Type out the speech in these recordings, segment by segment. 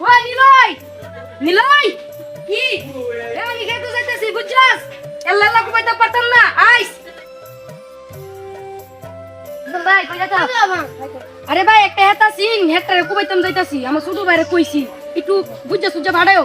ওই নিলয়! নিলয়! কি? আমি খেতে যাইতেছি বুঝছাস? এল্লা আল্লাহ কুবাইতে পারতাম না আইস! ভাই কই যাচ্ছ আরে ভাই একটা হেতা সিন হেটারে কুবাইতাম যাইতাছি আমার ছোট ভাইরে কইছি একটু বুঝছা সুঝা ভাড়ায়ও।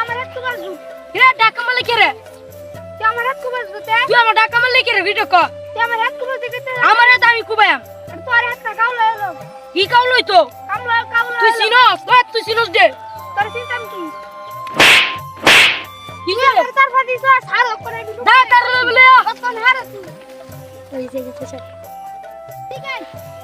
কাউলা হইছে রে ডাকা মালে কে রে তুই আমার ডাকা মালে কে রে ভিডিও ক আমার আমি কুবায়াম কি কাউ লই তো তুই সিনস ওই তুই সিনস দে। কি? রে দা তার আমরা এলো সুড়ু ভাই কি তারা সুড়ু ভাই নাকি টিয়া দা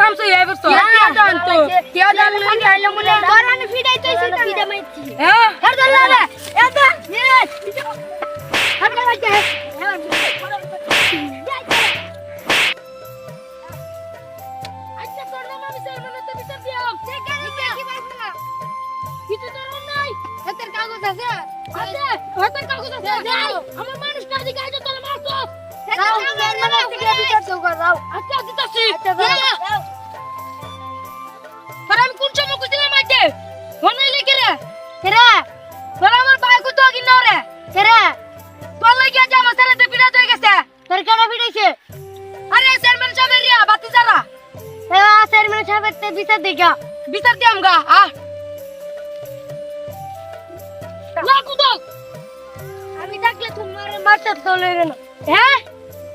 সামসই ভাই বসতো টিয়া দান তো। টিয়া দান লাগি আইলো মনে হ্যাঁ। হার দল লাগে এটা নিয়ে হার হাতের কাগজ আছে আমার মানুষ না দিকে আইতো তোর মারতো আচ্ছা দিতাছি তোর আমি কোন সময় কইছিলাম মাইতে মনে লেগে রে রে তোর আমার ভাই কত আগে নাও রে রে তোর লাগি আজ আমার সাথে পিড়া হয়ে গেছে তোর কেন পিড়াইছে আরে বাতি যারা বিচার দিয়াম তোমার মারতে চলে গেল হ্যাঁ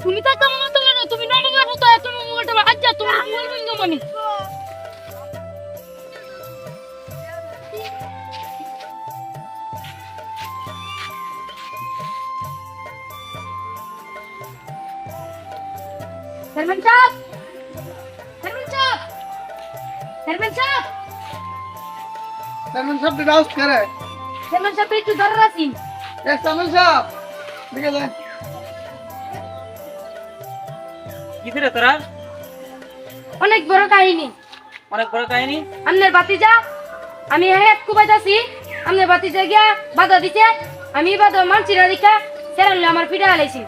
তুমি তো তেমন তো না তুমি নবমের হতো তুমি মোবাইলটা আজ্জা তুমি মোবাইল বিঙ্গ মানি চেয়ারম্যান সাহেব চেয়ারম্যান সাহেব চেয়ারম্যান সাহেব চেয়ারম্যান সাহেব এটা আউট করে চেয়ারম্যান সাহেব একটু ধরে রাখি এ চেয়ারম্যান সাহেব দিকে যান কিসে রে তোরা? অনেক বড় কাহিনী। অনেক বড় কাহিনী? আমনের বাতিজা আমি হেড কুবাইতাছি। আমনের বাতিজা গিয়া বাধা দিছে। আমি বাধা মানছিরা দিকা সেরানলে আমার পিঠা হালাইছি।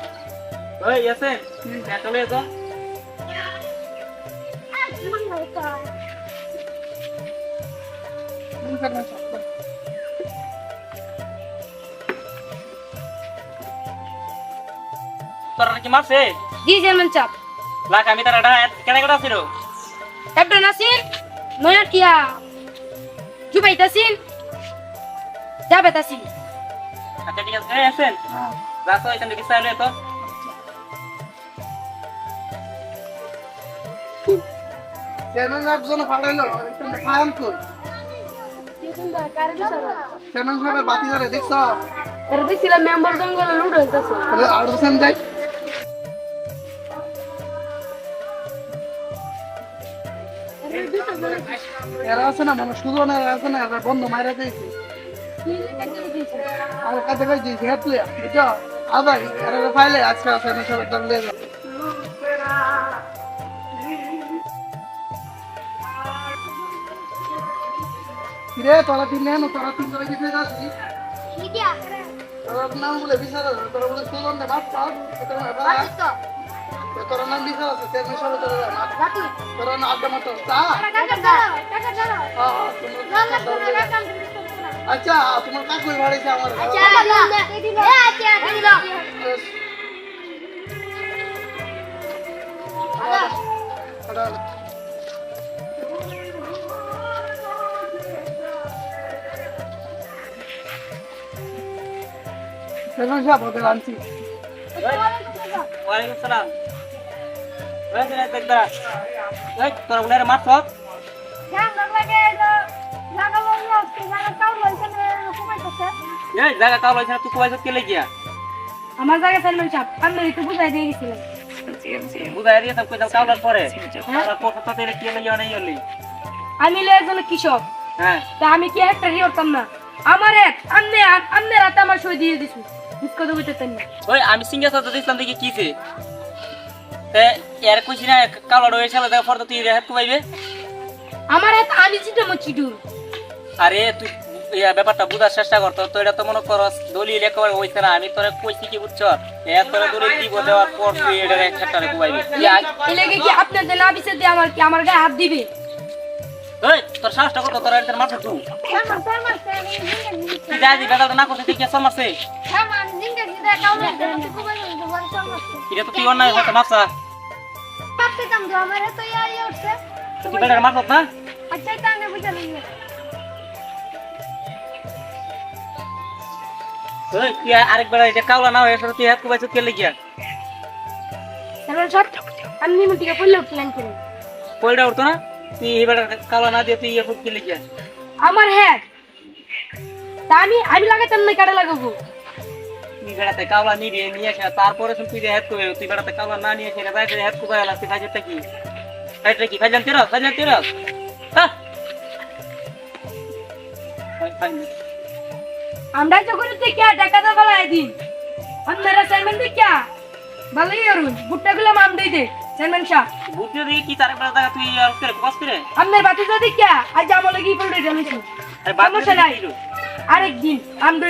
ওই হ্যাঁ চলে এসো চেয়ারম্যান সাহেব তোরা কি মারছে? জি চেয়ারম্যান চাপ লাখ আমি তার এটা কেন কেটে আসছিল একটা নাসির নয়া কিয়া। জুবাইতাছিন যাবেতাছিন আচ্ছা ঠিক আছে আসেন। হ্যাঁ। রাস্তা এখান থেকে চাইলে তো। চেয়ারম্যান ফাটাইলো একটু খায়াম কই চেয়ারম্যান সাহেবের বাতি ধরে দেখছ? এর দিছিলাম মেম্বার জঙ্গলে লুট হইতাছে। আর হোসেন যাই এরা আছে না মানে শুধু না এরা আছে না এরা বন্ধ মারা দিয়েছে। আর কাছে কই দিয়েছে হ্যাঁ তুই বুঝছ আবার এরা ফাইলে আজকে আছে না সব দল দিয়ে কিরে তোরা তিন নেন তোরা তিন করে দিতে যাচ্ছি তোর নাম বলে বিচার আছে তোরা বলে সুজন না বাপ তোর তোর নাম বিশাল আছে চেয়ারম্যান সরে তোর নাম? তোর নাম আড্ডা মারতো? চা আচ্ছা তোমার কাকু ভাড়াইছে আমার আচ্ছা Saya kan siapa ke Lansi? Waalaikumsalam. তোর উনারে মারছ? এই জায়গা কাল হইছে না তুই কে লাগিয়া? আমার জায়গা আমি একটু বুঝাই দিয়ে গেছিলাম বুঝাই দিয়ে তাম কইতাম কাউলার পরে। কাউলার পর তো তেলে কে লাগিয়া নাই হলি? আমি একজন কৃষক। হ্যাঁ। তা আমি কি একটা রি করতাম না? আমার এক আমনে আমনে রাতে আমার সই দিয়ে দিছু। বুঝতে তো বুঝতেন না। ওই আমি সিঙ্গা সাথে দিছিলাম দেখি কিছে তে এর কইছি না দেখো পরে তুই রেহাত কুবাইবে। আমার এক আমি আরে তুই ইয়া ব্যাপারটা বুঝার চেষ্টা কর তো এটা তো মনে করস দলিল একেবারে হইছে না আমি তোরে কইছি কি বুঝছ? এ তোরে দলিল দিব দেওয়ার পর তুই এটা একটা কুবাইবি। এলাকে কি আপনার যে না বিচার দিয়ে আমার কি আমার গায়ে হাত দিবে? ওই তোর সাহসটা কত? তোর এর মাথা তুই তুই যা দি বেটাটা না করছিস তুই কি সব মারছে এটা তো তুই অন্যায় হয়তো মাপসা। তুই বেটার মারছত না ওই তুই আরেক বেড়া এটা কাউলা না হয়ে তুই হাত কুবাইছ কে লাগিয়া চেয়ারম্যান সাহেব আমি নিমন থেকে পড়লে প্ল্যান করি পয়ডা উঠতো না তুই এই বেটা কাউলা না দিয়ে তুই ইয়ে ফুট কে লাগিয়া আমার হ্যাঁ তা আমি আমি লাগাতাম না কাটা লাগাবো তুই বেড়াতে কাউলা নিবি নিয়ে আসে তারপরে তুই তুই হাত কুবে তুই বেড়াতে কাউলা না নিয়ে আসে তাই হাত কুবাই লাগছে কাজেরটা কি? কাজটা কি ফাইজান তেরস ফাইজান তেরস হ্যাঁ। আমরা যখন দেখিয়া টাকা তো বলাই দিন। আপনারা চেয়ারম্যান দেখিয়া? ভালোই করুন। ভুট্টা গুলো মাম দিয়ে দে চেয়ারম্যান সাহেব বুঝতে দেখি কি তার বেড়া তুই আর করে করে। আপনার বাতি তো দেখিয়া? আজ আমার লাগি পড়ে জানিস আরে সমস্যা নাই। আরেকদিন আমরা